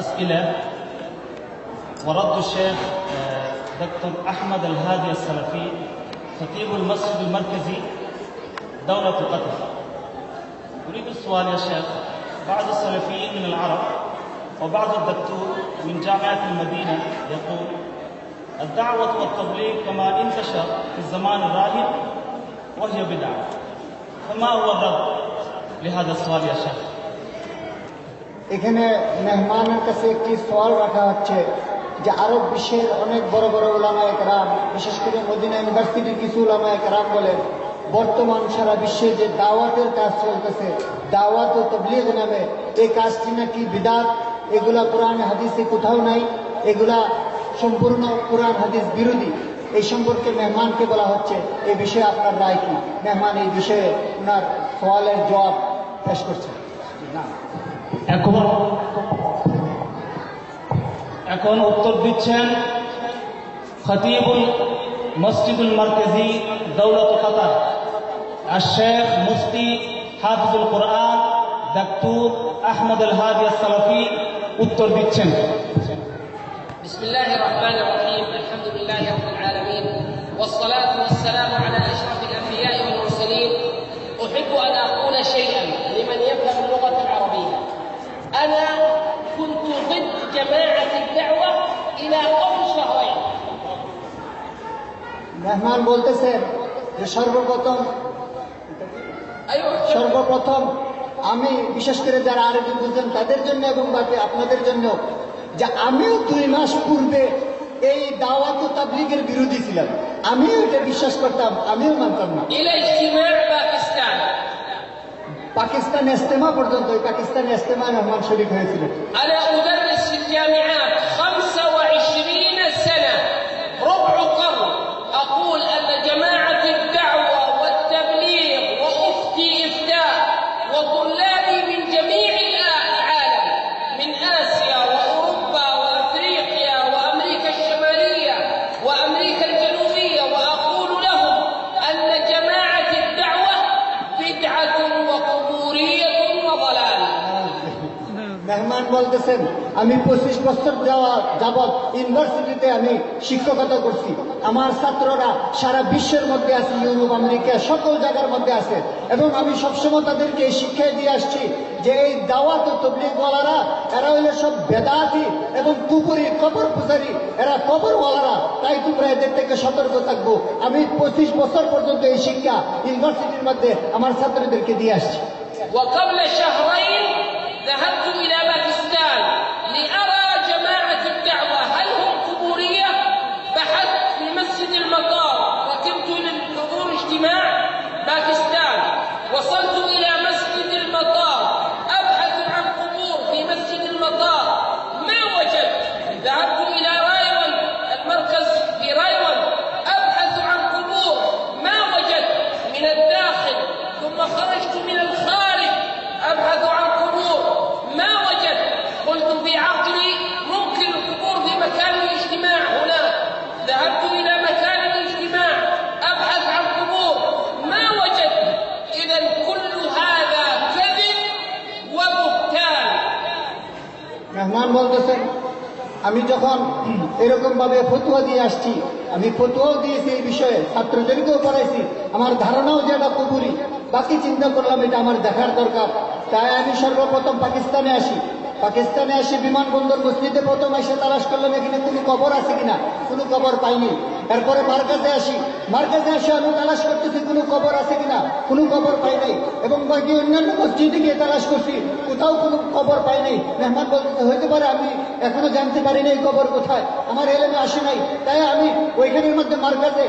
أسئلة ورد الشيخ آه، دكتور أحمد الهادي السلفي خطيب المسجد المركزي دولة قطر أريد السؤال يا شيخ. بعض السلفيين من العرب وبعض الدكتور من جامعة المدينة يقول الدعوة والتبليغ كما انتشر في الزمان الراهن وهي بدعة. فما هو الرد لهذا السؤال يا شيخ؟ এখানে মেহমানের কাছে একটি সওয়াল রাখা হচ্ছে যে আরব বিশ্বের অনেক বড় বড় ওলামা একরাম, বিশেষ করে মদিনা ইউনিভার্সিটির কিছু ওলামা একরাম বলেন, বর্তমান সারা বিশ্বে যে দাওয়াতের কাজ চলতেছে, দাওয়াত ও তবলিগ নামে এই কাজটি নাকি বিদাত? এগুলা কোরআন হাদিসে কোথাও নাই, এগুলা সম্পূর্ণ কোরআন হাদিস বিরোধী। এই সম্পর্কে মেহমানকে বলা হচ্ছে এই বিষয়ে আপনার রায় কি? মেহমান এই বিষয়ে ওনার সওয়ালের জবাব পেশ করছেন না। এখন এখন উত্তর দিচ্ছেন খতিবুল মসজিদুল মার্কেজি দৌলত কাতার আর শেখ মুফতি হাফিজুল কোরআন ডাক্তুর আহমদ আল হাদি সালাফি উত্তর দিচ্ছেন بسم الله الرحمن الرحيم الحمد لله رب العالمين والصلاة والسلام على মেহমান বলতেছে যে সর্বপ্রথম সর্বপ্রথম আমি বিশেষ করে যারা আরও দুজন তাদের জন্য এবং বাকি আপনাদের জন্য যে আমিও দুই মাস পূর্বে এই দাওয়াত তাবলিগের বিরোধী ছিলাম। আমিও এটা বিশ্বাস করতাম আমিও মানতাম না। পাকিস্তান এস্তেমা পর্যন্ত পাকিস্তান এস্তেমা রহমান শরীফ হয়েছিলেন মেহমান বলতেছেন আমি পঁচিশ বছর যাওয়া যাবৎ ইউনিভার্সিটিতে আমি শিক্ষকতা করছি আমার ছাত্ররা সারা বিশ্বের মধ্যে আছে ইউরোপ আমেরিকা সকল জায়গার মধ্যে আছে এবং আমি সবসময় তাদেরকে এই শিক্ষায় দিয়ে আসছি যে এই দাওয়াত ও তবলিগওয়ালারা এরা হইলে সব বেদাতি এবং কুপুরি কবর পূজারি এরা কবরওয়ালারা তাই তোমরা এদের থেকে সতর্ক থাকবো আমি পঁচিশ বছর পর্যন্ত এই শিক্ষা ইউনিভার্সিটির মধ্যে আমার ছাত্রদেরকে দিয়ে আসছি وقبل شهرين ذهبت 三中。আমি যখন এরকম ভাবে ফতুয়া দিয়ে আসছি, আমি ফতুয়াও দিয়েছি এই বিষয়ে, ছাত্রদেরকেও পড়াইছি। আমার ধারণাও যে এটা কবুরি বাকি চিন্তা করলাম এটা আমার দেখার দরকার। তাই আমি সর্বপ্রথম পাকিস্তানে আসি। পাকিস্তানে আসি বিমানবন্দর মসজিদে প্রথম এসে তালাশ করলাম, এখানে কোনো কবর আছে কিনা? কোনো কবর পাইনি। এরপরে মার্কাজে আসি। মার্কাজে আসে আমি তালাশ করতেছি, কোনো কবর আছে কিনা? কোনো কবর পাই নাই। এবং বাকি অন্যান্য মসজিদে গিয়ে তালাশ করছি, কোথাও কোনো কবর পাই নাই। মেহমান বলতে হইতে পারে আমি এখনও জানতে পারি নাই কবর কোথায়? আমার এলেমে আসে নাই। তাই আমি ওইখানের মধ্যে মার্কাজে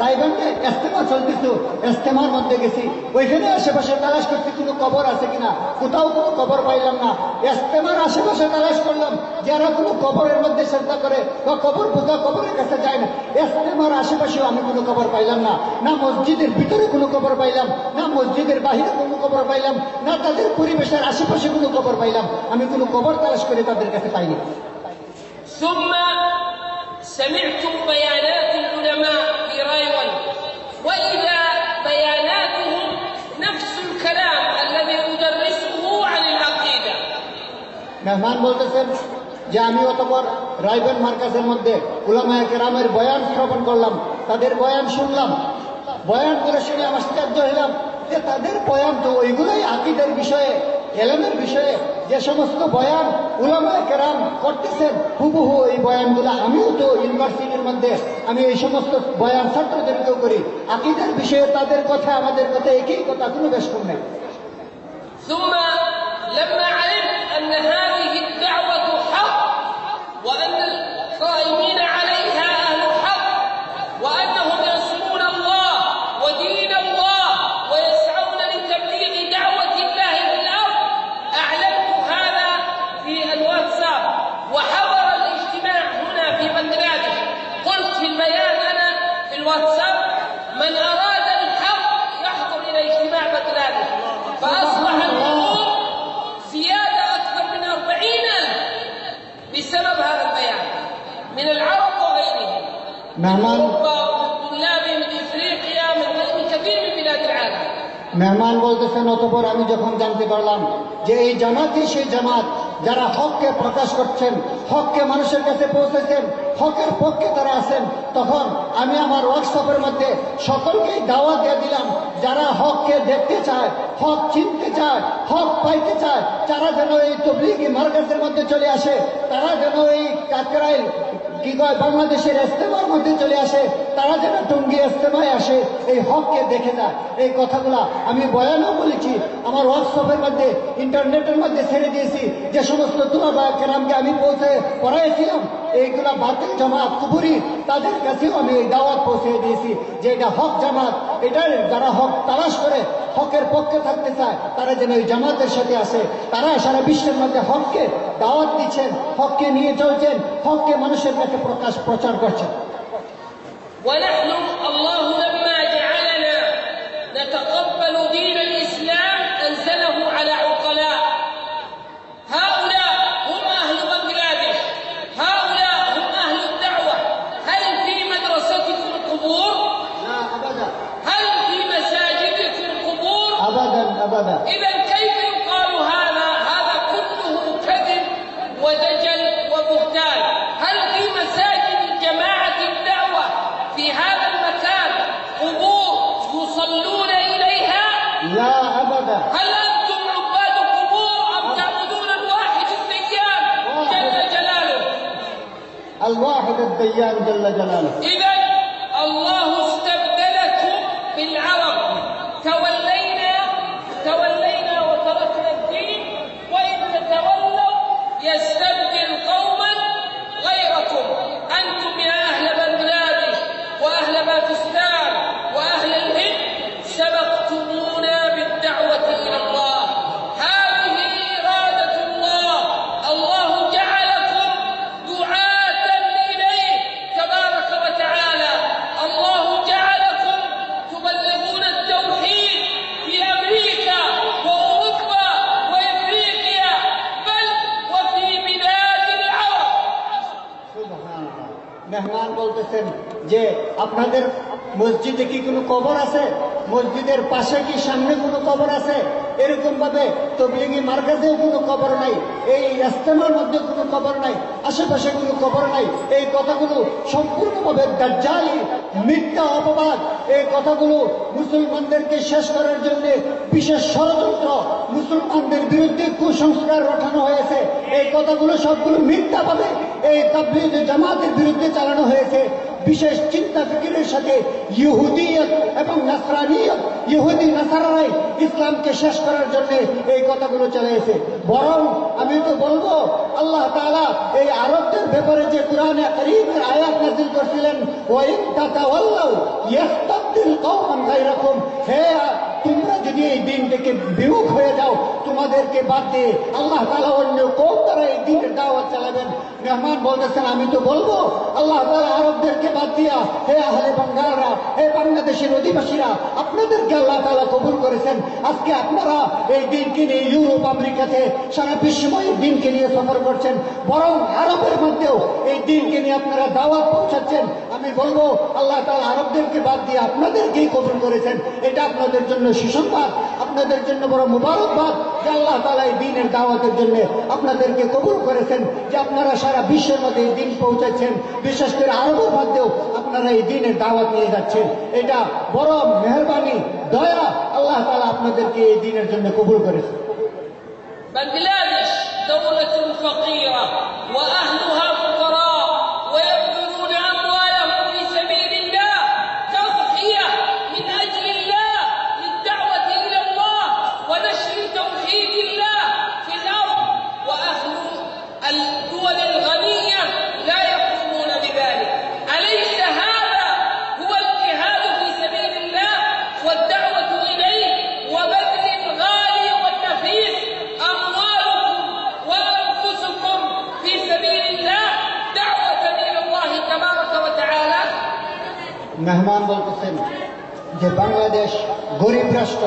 রায়গঞ্জে এস্তেমা চলতেছে এস্তেমার মধ্যে গেছি ওইখানে আশেপাশে তালাশ করছি কোনো কবর আছে কিনা কোথাও কোনো কবর পাইলাম না এস্তেমার আশেপাশে তালাশ করলাম যারা কোনো কবরের মধ্যে শ্রদ্ধা করে বা কবর বোঝা কবরের কাছে যায় না এস্তেমার আশেপাশেও আমি কোনো কবর পাইলাম না না মসজিদের ভিতরে কোনো কবর পাইলাম না মসজিদের বাহিরে কোনো কবর পাইলাম না তাদের পরিবেশের আশেপাশে কোনো কবর পাইলাম আমি কোনো কবর তালাশ করে তাদের কাছে পাইনি ثم سمعت بيانات العلماء في رايون وإذا بياناتهم نفس الكلام الذي أدرسه عن العقيدة মেহমান বলতেছেন যে আমি অতপর রাইবেন মার্কাজের মধ্যে উলামায় কেরামের বয়ান শ্রবণ করলাম তাদের বয়ান শুনলাম বয়ান করে শুনে আমি আশ্চর্য হলাম যে তাদের বয়ান তো ওইগুলোই আকিদের বিষয়ে এলেমের বিষয়ে যে সমস্ত বয়ান উলামায় কেরাম করতেছেন হুবহু এই বয়ানগুলো আমিও তো ইউনিভার্সিটির মধ্যে আমি এই সমস্ত বয়ান ছাত্রদেরকেও করি আকিদের বিষয়ে তাদের কথা আমাদের কথা একই কথা কোনো বেশ কম নেই ثم لما علمت أن هذه الدعوة حق وأن القائمين মেহমান বলতেছেন, অতপর আমি যখন জানতে পারলাম যে এই জামাতই সেই জামাত যারা হককে প্রকাশ করছেন, হককে মানুষের কাছে পৌঁছেছেন, হকের পক্ষে তারা আছেন, তখন আমি আমার ওয়ার্কশপের মধ্যে সকলকেই দাওয়াত দিয়ে দিলাম, যারা হককে দেখতে চায়, হক চিনতে চায়, হক পাইতে চায়, তারা যেন এই তবলিগি মার্কাজের মধ্যে চলে আসে, তারা যেন এই কাকরাইল কি কয়, বাংলাদেশের ইস্তেমার মধ্যে চলে আসে, তারা যেন টঙ্গি ইস্তেমায় আসে, এই হককে দেখে যায় এই কথাগুলা আমি বয়ানও বলেছি, আমার হোয়াটসঅ্যাপের মধ্যে, ইন্টারনেটের মধ্যে ছেড়ে দিয়েছি, যে সমস্ত তুলাবা কেরামকে আমি পৌঁছে পড়াইছিলাম এইগুলা বাতিল জামাত কুবুরি তাদের কাছেও আমি এই দাওয়াত পৌঁছে দিয়েছি যে এটা হক জামাত এটার যারা হক তালাশ করে হকের পক্ষে থাকতে চায় তারা যেন এই জামাতের সাথে আসে তারা সারা বিশ্বের মধ্যে হককে দাওয়াত দিচ্ছেন হককে নিয়ে চলছেন হককে মানুষের কাছে প্রকাশ প্রচার করছেন ونحن الله لما جعلنا نتقبل دين الإسلام في هذا المكان قبور يصلون إليها؟ لا أبدا هل أنتم عباد قبور أم تعبدون الواحد الديان جل جلاله؟ الواحد الديان جل جلاله إذا আপনাদের মসজিদে কি কোনো কবর আছে? মসজিদের পাশে কি সামনে কোনো কবর আছে? এরকম ভাবে তবলিগি মার্কাজেও কোনো কবর নাই। এই ইস্তেমার মধ্যে কোনো কবর নাই। আশেপাশে কোনো কবর নাই। এই কথাগুলো সম্পূর্ণভাবে দাজ্জালি, মিথ্যা অপবাদ। এই কথাগুলো মুসলমানদেরকে শেষ করার জন্য বিশেষ ষড়যন্ত্র মুসলমানদের বিরুদ্ধে কুসংস্কার রটানো হয়েছে। এই কথাগুলো সবগুলো মিথ্যা পাবে এই তাবলিগ জামাতের বিরুদ্ধে চালানো হয়েছে। বিশেষ চিন্তা ফিকিরের সাথে ইহুদিয়ত এবং নাসরানিয়ত, ইহুদি নাসারারাই ইসলামকে শেষ করার জন্য এই কথাগুলো চালিয়েছে। বরং আমি তো বলব, আল্লাহ তাআলা এই আরবদের ব্যাপারে যে কোরআনে করিমের আয়াত নাজিল করছিলেন, ওয়াইন তাতাওয়াল্লাউ ইয়াস্তাবদিল কওমান হে, তোমরা যদি এই দিন থেকে বিমুখ হয়ে যাও, তোমাদেরকে বাদ দিয়ে আল্লাহ তাআলা অন্য কোন দ্বারা এই দিনের দাওয়াত চালাবেন। মেহমান বলতেছেন, আমি তো বলব, আল্লাহ আরবদেরকে বাদ দিয়া, হে আহলে বাঙ্গালরা, হে বাংলাদেশের অধিবাসীরা, আপনাদেরকে আল্লাহ তাআলা কবুল করেছেন। আজকে আপনারা এই দিনকে নিয়ে ইউরোপ, আমেরিকাতে সারা বিশ্বময় দিনকে নিয়ে সফর করছেন। বরং আরবের মধ্যেও এই দিনকে নিয়ে আপনারা দাওয়াত পৌঁছাচ্ছেন। আমি বলব, আল্লাহ তাআলা আরবদেরকে বাদ দিয়ে আপনাদেরকেই কবুল করেছেন। এটা আপনাদের জন্য সুসংবাদ, আপনাদের জন্য বড় মুবারকবাদ যে আল্লাহ তালা এই দিনের দাওয়াতের জন্য আপনাদেরকে কবুল করেছেন। যে আপনারা সারা বিশ্বের মধ্যে এই দিন পৌঁছাচ্ছেন বিশেষ করে আরবের মধ্যেও আপনারা এই দিনের দাওয়াত নিয়ে যাচ্ছেন। এটা বড় মেহরবানি, দয়া আল্লাহ তালা আপনাদেরকে এই দিনের জন্য কবুল করেছে। বাংলাদেশ দৌলতুল ফকিরা ওয়া আহলুহা মেহমান বলতেছেন যে বাংলাদেশ গরিব রাষ্ট্র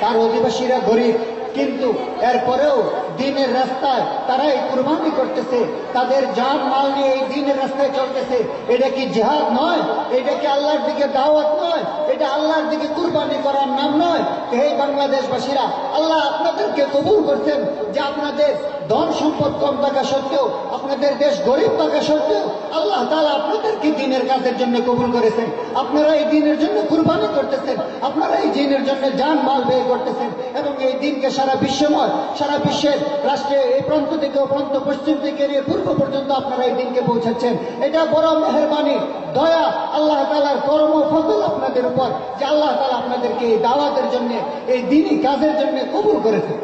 তার অধিবাসীরা গরিব কিন্তু এরপরেও দিনের রাস্তায় তারাই কুরবানি করতেছে, তাদের জান মাল নিয়ে এই দিনের রাস্তায় চলতেছে। এটা কি জেহাদ নয়? এটা কি আল্লাহর দিকে দাওয়াত নয়? এটা আল্লাহর দিকে কুরবানি করার নাম নয়? হে বাংলাদেশবাসীরা, আল্লাহ আপনাদেরকে কবুল করছেন যে আপনাদের ধন সম্পদ কম থাকা সত্ত্বেও, আপনাদের দেশ গরিব থাকা সত্ত্বেও আল্লাহ তালা আপনাদেরকে দিনের কাজের জন্য কবুল করেছেন। আপনারা এই দিনের জন্য কুরবানি করতেছেন। আপনারা এই দিনের জন্য যান মাল ব্যয় করতেছেন। এবং এই দিনকে সারা বিশ্বময়, সারা বিশ্বের রাষ্ট্রে এই প্রান্ত থেকে ও প্রান্ত পশ্চিম থেকে নিয়ে পূর্ব পর্যন্ত আপনারা এই দিনকে পৌঁছাচ্ছেন এটা বড় মেহরবানি দয়া আল্লাহ তালার কর্ম ফজল আপনাদের উপর যে আল্লাহ তালা আপনাদেরকে এই দাওয়াতের জন্য এই দিনই কাজের জন্য কবুল করেছেন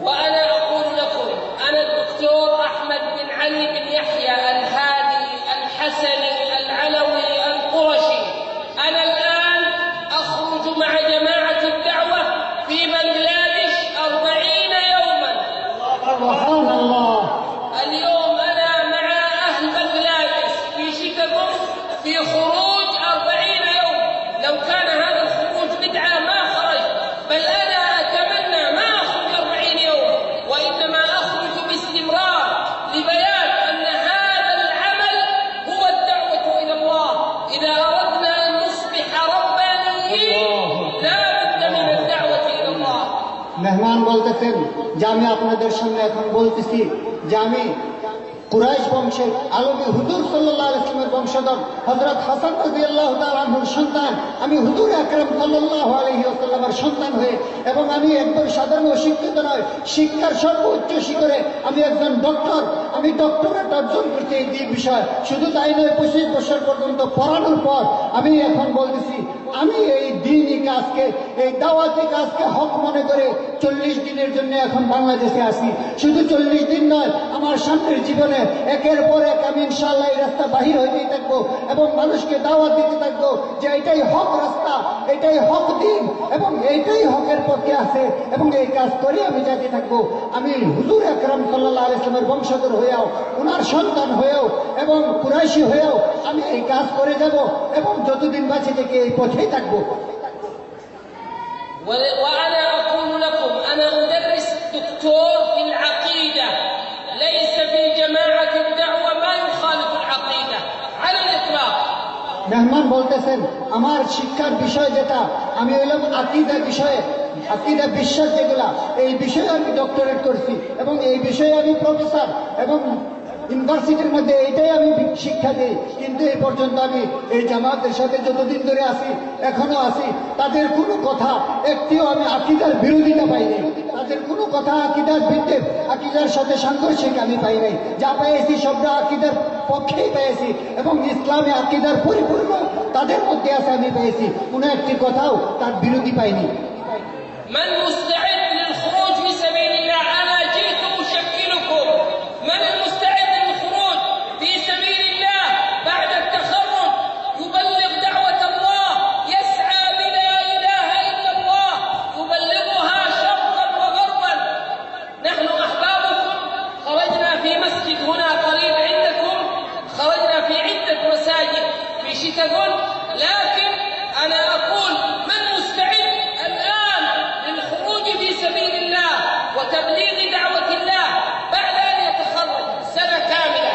وأنا أقول لكم أنا الدكتور أحمد بن علي بن يحيى الهادي الحسني في خروج أربعين يوم لو كان هذا الخروج بدعة ما خرج بل أنا أتمنى ما أخرج أربعين يوم وإنما أخرج باستمرار لبيان أن هذا العمل هو الدعوة إلى الله إذا أردنا أن نصبح ربانيين لا بد من الدعوة إلى الله মেহমান বলতেছেন যে আমি আপনাদের সামনে এখন বলতেছি যে আমি কুরাইশ বংশের আলমী হুজুর সাল্লাহ ইসলামের বংশধর হজরত হাসান রাজি সন্তান। আমি হুজুর আকরম সাল্লাহ আলহি আসাল্লামের সন্তান হয়ে এবং আমি একজন সাধারণ অশিক্ষিত নয়, শিক্ষার সর্বোচ্চ শিখরে আমি একজন ডক্টর আমি ডক্টরেট অর্জন করছি এই বিষয়। শুধু তাই নয়, পঁচিশ বছর পর্যন্ত পড়ানোর পর আমি এখন বলতেছি আমি এই দিনই কাজকে, এই দাওয়াতি কাজকে হক মনে করে চল্লিশ দিনের জন্য এখন বাংলাদেশে আসি শুধু চল্লিশ দিন নয়, আমার সামনের জীবনে একের পর এক আমি ইনশাল্লাহ এই রাস্তা বাহির হইতেই থাকব এবং মানুষকে দাওয়াত দিতে থাকব যে এটাই হক রাস্তা, এটাই হক দিন এবং এইটাই হকের পক্ষে আছে এবং এই কাজ করে আমি যাতে থাকব। আমি হুজুর আকরাম সাল্লাহ ইসলামের বংশধর হয়েও ওনার সন্তান হয়েও এবং কুরাইশি হয়েও আমি এই কাজ করে যাব এবং যতদিন বাঁচে থেকে এই পথেই থাকবো و- وأنا أقول لكم أنا أدرس دكتور في العقيدة ليس في جماعة الدعوة ما يخالف العقيدة على الإطلاق মেহমান বলতেছেন আমার শিক্ষার বিষয় যেটা আমি হইলাম আকিদা বিষয়ে আকিদা বিশ্বাস যেগুলা এই বিষয়ে আমি ডক্টরেট করছি এবং এই বিষয়ে আমি প্রফেসর এবং ইউনিভার্সিটির মধ্যে এইটাই আমি শিক্ষা দিই। কিন্তু এই পর্যন্ত আমি এই জামাতের সাথে যতদিন ধরে আছি, এখনও আছি, তাদের কোনো কথা একটিও আমি আকিদার বিরোধিতা পাইনি। তাদের কোনো কথা আকিদার ভিত্তে আকিদার সাথে সাংঘর্ষিক আমি পাই নাই যা পেয়েছি সবটা আকিদার পক্ষেই পেয়েছি এবং ইসলামে আকিদার পরিপূর্ণ তাদের মধ্যে আছে আমি পেয়েছি। কোনো একটি কথাও তার বিরোধী পাইনি। في شيكاغو لكن أنا أقول من مستعد الآن للخروج في سبيل الله وتبليغ دعوة الله بعد أن يتخرج سنة كاملة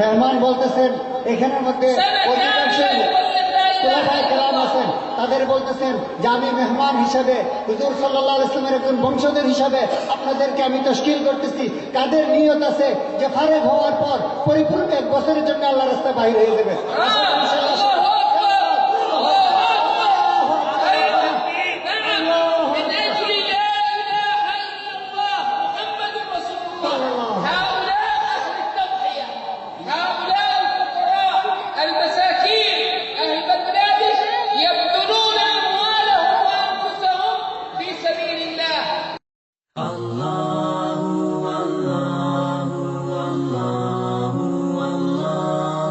মেহমান বলতেছেন এখানের মধ্যে سنة অধিকাংশ كاملة يبلغ لا إله খোলাফায়ে إلا কেরাম الله আছেন তাদের বলতেছেন যে আমি মেহমান হিসাবে হুজুর সাল্লাহ ইসলামের একজন বংশধর হিসাবে আপনাদেরকে আমি তশকিল করতেছি কাদের নিয়ত আছে যে ফারেক হওয়ার পর পরিপূর্ণ এক বছরের জন্য আল্লাহ রাস্তায় বাইরে হয়ে যাবে ইনশাআল্লাহ